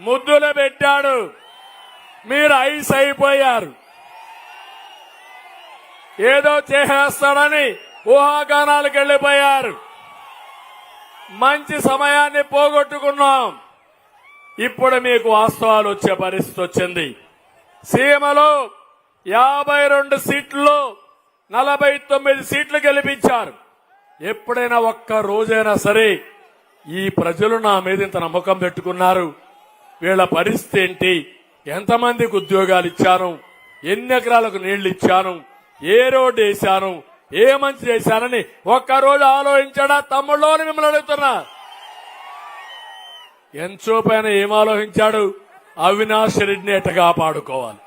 ముద్దులు పెట్టాడు. మీరు ఐస్ అయిపోయారు. ఏదో చేసేస్తాడని ఊహాగానాలకు వెళ్ళిపోయారు. మంచి సమయాన్ని పోగొట్టుకున్నాం. ఇప్పుడు మీకు వాస్తవాలు వచ్చే పరిస్థితి వచ్చింది. సీమలో యాభై రెండు సీట్లు నలభై తొమ్మిది సీట్లు గెలిపించారు. ఎప్పుడైనా ఒక్క రోజైనా సరే ఈ ప్రజలు నా మీద ఇంత నమ్మకం పెట్టుకున్నారు. వీళ్ళ పరిస్థితి ఏంటి? ఎంతమందికి ఉద్యోగాలు ఇచ్చాను? ఎన్ని ఎకరాలకు నీళ్ళు ఇచ్చాను? ఏ రోడ్డు వేశాను? ఏ మంచి చేశానని ఒక్కరోజు ఆలోచించాడా? తమ్ముళ్ళోని మిమ్మల్ని అడుగుతున్నా. ఎంతో పైన ఏం ఆలోచించాడు? అవినాష్ రెడ్డిని ఎట్ట కాపాడుకోవాలి.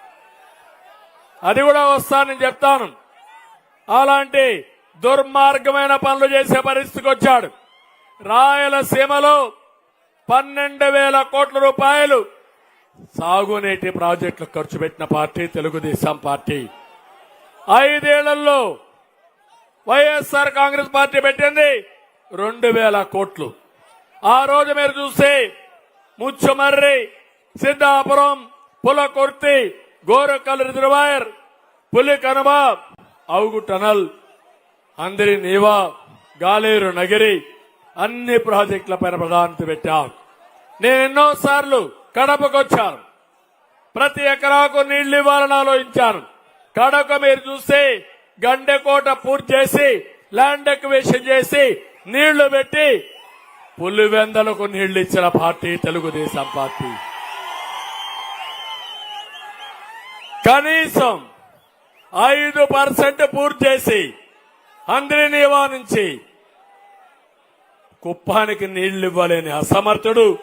అది కూడా వస్తానని చెప్తాను. అలాంటి దుర్మార్గమైన పనులు చేసే పరిస్థితికి వచ్చాడు. రాయలసీమలో పన్నెండు వేల కోట్ల రూపాయలు సాగునీటి ప్రాజెక్టులు ఖర్చు పెట్టిన పార్టీ తెలుగుదేశం పార్టీ. ఐదేళ్ళలో వైఎస్ఆర్ కాంగ్రెస్ పార్టీ పెట్టింది రెండు వేల కోట్లు. ఆ రోజు మీరు చూస్తే ముచ్చుమర్రి సిద్ధాపురం పులకుర్తి గోరకల్ రిజర్వాయర్ పులి కనుమ అవుగు టనల్ అందరి నీవా గాలేరు నగిరి అన్ని ప్రాజెక్టుల పైన ప్రాధాన్యత పెట్టాం. నేను ఎన్నోసార్లు కడపకొచ్చాను. ప్రతి ఎకరాకు నీళ్ళు ఇవ్వాలని ఆలోచించాను. కడప మీరు చూస్తే గండెకోట పూర్తి చేసి ల్యాండ్ ఎక్వేషన్ చేసి నీళ్ళు పెట్టి పులివెందలకు నీళ్ళు ఇచ్చిన పార్టీ తెలుగుదేశం పార్టీ. కనీసం ఐదు పర్సెంట్ పూర్తి చేసి అందరినీ నివారించి కుప్పానికి నీళ్ళు ఇవ్వలేని అసమర్థుడు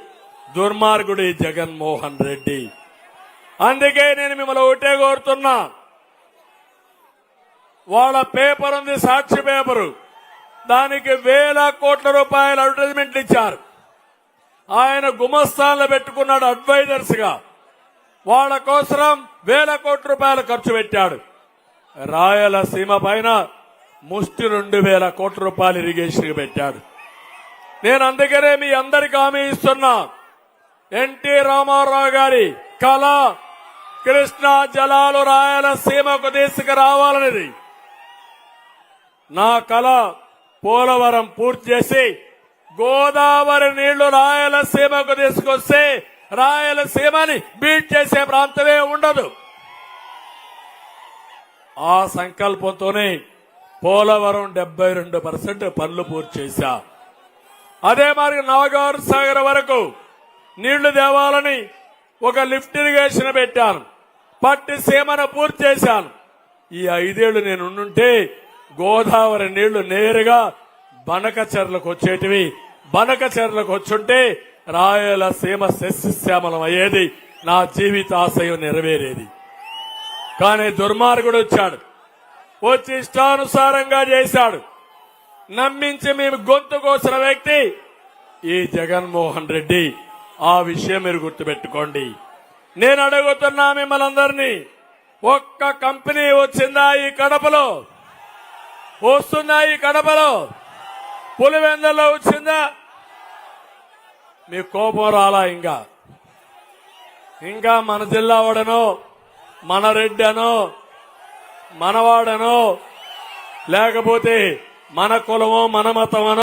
దుర్మార్గుడు జగన్మోహన్ రెడ్డి. అందుకే నేను మిమ్మల్ని ఒకటే కోరుతున్నా. వాళ్ళ పేపర్ ఉంది సాక్షి పేపరు. దానికి వేల కోట్ల రూపాయల అడ్వర్టైజ్మెంట్లు ఇచ్చారు. ఆయన గుమస్థాన్లు పెట్టుకున్నాడు అడ్వైజర్స్గా వాళ్ళ కోసం వేల కోట్ల రూపాయలు ఖర్చు పెట్టాడు. రాయలసీమ పైన ముష్టి రెండు వేల కోట్ల రూపాయలు ఇరిగేషన్ పెట్టాడు. నేను అందుకనే మీ అందరికి హామీ ఇస్తున్నా. ఎన్టీ రామారావు గారి కళ కృష్ణా జలాలు రాయలసీమకు తీసుకురావాలనేది. నా కళ పోలవరం పూర్తి చేసి గోదావరి నీళ్ళు రాయలసీమకు తీసుకొస్తే రాయలసీమని బీట్ చేసే ప్రాంతమే ఉండదు. ఆ సంకల్పంతోనే పోలవరం డెబ్బై రెండు పర్సెంట్ పనులు పూర్తి చేశా. అదే మరి నవగారు సాగర్ వరకు నీళ్ళు తేవాలని ఒక లిఫ్ట్ ఇరిగేషన్ పెట్టాను. పట్టి సీమను పూర్తి చేశాను. ఈ ఐదేళ్ళు నేను ఉండుంటే గోదావరి నీళ్ళు నేరుగా బనకచెర్లకు వచ్చేటివి. బనకచెర్లకు వచ్చుంటే రాయలసీమ శస్యశ్యామలం అయ్యేది. నా జీవితాశయం నెరవేరేది. కానీ దుర్మార్గుడు వచ్చాడు. వచ్చి ఇష్టానుసారంగా చేశాడు. నమ్మించి మేము గొంతు కోసిన వ్యక్తి ఈ జగన్మోహన్ రెడ్డి. ఆ విషయం మీరు గుర్తుపెట్టుకోండి. నేను అడుగుతున్నా మిమ్మల్ని అందరినీ ఒక్క కంపెనీ వచ్చిందా ఈ కడపలో? వస్తుందా ఈ కడపలో? పులివెందల్లో వచ్చిందా? మీ కోపం రాలా ఇంకా? ఇంకా మన జిల్లా వాడనో మన రెడ్డి అనో మనవాడనో లేకపోతే మన కులమో మన మతమనో